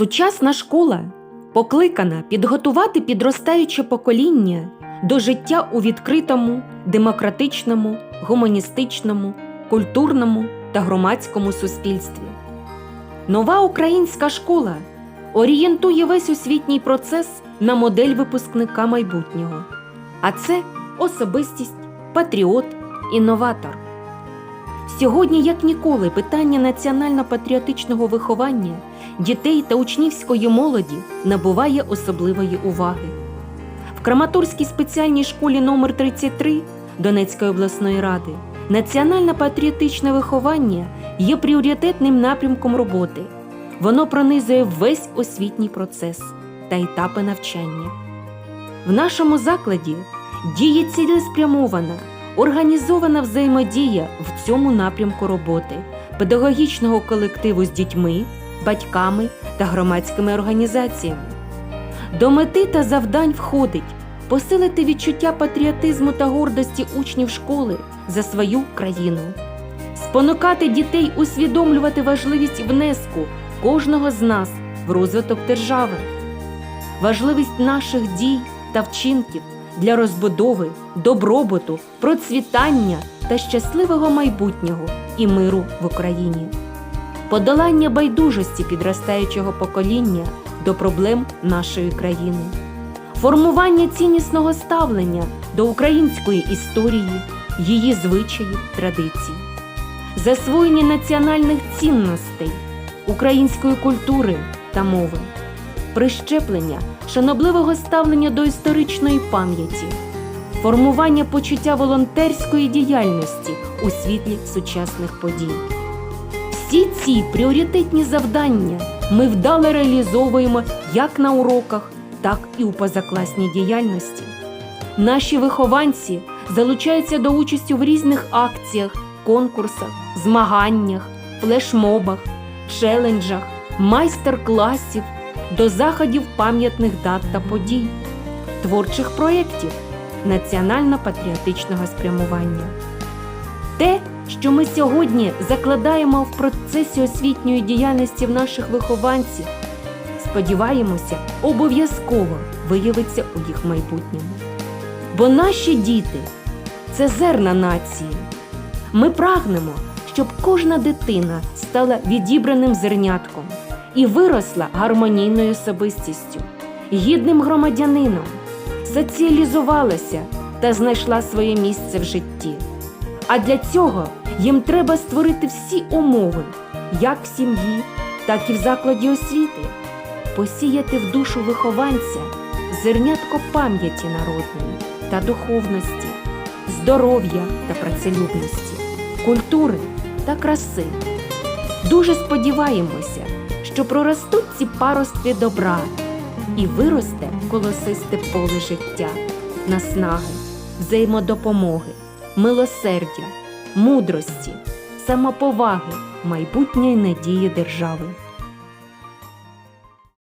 Сучасна школа покликана підготувати підростаюче покоління до життя у відкритому, демократичному, гуманістичному, культурному та громадському суспільстві. Нова українська школа орієнтує весь освітній процес на модель випускника майбутнього, а це особистість, патріот, інноватор. Сьогодні, як ніколи, питання національно-патріотичного виховання дітей та учнівської молоді набуває особливої уваги. В Краматорській спеціальній школі номер 33 Донецької обласної ради національно-патріотичне виховання є пріоритетним напрямком роботи. Воно пронизує весь освітній процес та етапи навчання. В нашому закладі діє цілеспрямована, організована взаємодія в цьому напрямку роботи. Педагогічного колективу з дітьми, батьками та громадськими організаціями. До мети та завдань входить посилити відчуття патріотизму та гордості учнів школи за свою країну, спонукати дітей усвідомлювати важливість внеску кожного з нас в розвиток держави, важливість наших дій та вчинків для розбудови, добробуту, процвітання та щасливого майбутнього і миру в Україні, подолання байдужості підростаючого покоління до проблем нашої країни, формування ціннісного ставлення до української історії, її звичаїв, традицій, засвоєння національних цінностей, української культури та мови, прищеплення шанобливого ставлення до історичної пам'яті, формування почуття волонтерської діяльності у світлі сучасних подій. Всі ці пріоритетні завдання ми вдало реалізовуємо як на уроках, так і у позакласній діяльності. Наші вихованці залучаються до участі в різних акціях, конкурсах, змаганнях, флешмобах, челенджах, майстер-класів, до заходів пам'ятних дат та подій, творчих проєктів національно-патріотичного спрямування. Те, що ми сьогодні закладаємо в процесі освітньої діяльності в наших вихованців, сподіваємося, обов'язково виявиться у їх майбутньому. Бо наші діти це зерна нації. Ми прагнемо, щоб кожна дитина стала відібраним зернятком і виросла гармонійною особистістю, гідним громадянином, соціалізувалася та знайшла своє місце в житті. А для цього їм треба створити всі умови, як в сім'ї, так і в закладі освіти, посіяти в душу вихованця зернятко пам'яті народної та духовності, здоров'я та працелюбності, культури та краси. Дуже сподіваємося, що проростуть ці паростки добра і виросте колосисте поле життя, наснаги, взаємодопомоги, милосердя, мудрості, самоповаги, майбутньої надії держави.